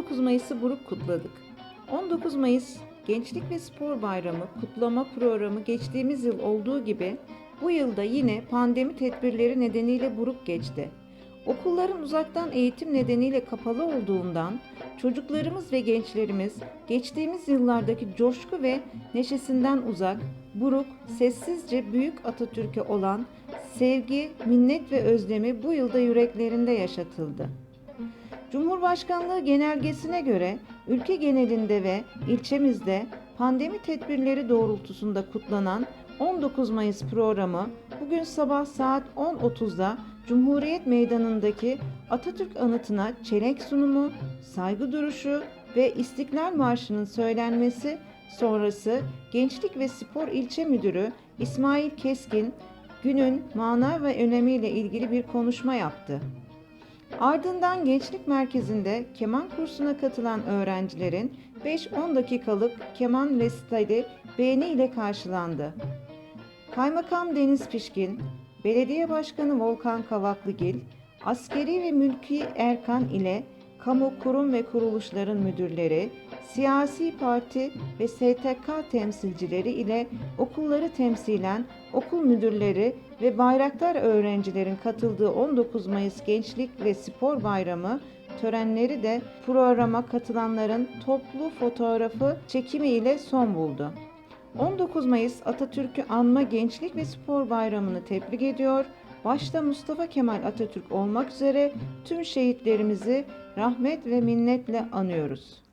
19 Mayıs'ı buruk kutladık. 19 Mayıs Gençlik ve Spor Bayramı kutlama programı geçtiğimiz yıl olduğu gibi bu yılda yine pandemi tedbirleri nedeniyle buruk geçti. Okulların uzaktan eğitim nedeniyle kapalı olduğundan çocuklarımız ve gençlerimiz geçtiğimiz yıllardaki coşku ve neşesinden uzak, buruk, sessizce büyük Atatürk'e olan sevgi, minnet ve özlemi bu yılda yüreklerinde yaşatıldı. Cumhurbaşkanlığı genelgesine göre ülke genelinde ve ilçemizde pandemi tedbirleri doğrultusunda kutlanan 19 Mayıs programı bugün sabah saat 10.30'da Cumhuriyet Meydanı'ndaki Atatürk anıtına çelenk sunumu, saygı duruşu ve İstiklal Marşı'nın söylenmesi sonrası Gençlik ve Spor İlçe Müdürü İsmail Keskin günün mana ve önemiyle ilgili bir konuşma yaptı. Ardından Gençlik Merkezi'nde keman kursuna katılan öğrencilerin 5-10 dakikalık keman resitali beğeni ile karşılandı. Kaymakam Deniz Pişkin, Belediye Başkanı Volkan Kavaklıgil, askeri ve mülki erkan ile kamu kurum ve kuruluşların müdürleri, siyasi parti ve STK temsilcileri ile okulları temsilen okul müdürleri ve bayraktar öğrencilerin katıldığı 19 Mayıs Gençlik ve Spor Bayramı törenleri de programa katılanların toplu fotoğrafı çekimi ile son buldu. 19 Mayıs Atatürk'ü anma Gençlik ve Spor Bayramı'nı tebrik ediyor. Başta Mustafa Kemal Atatürk olmak üzere tüm şehitlerimizi rahmet ve minnetle anıyoruz.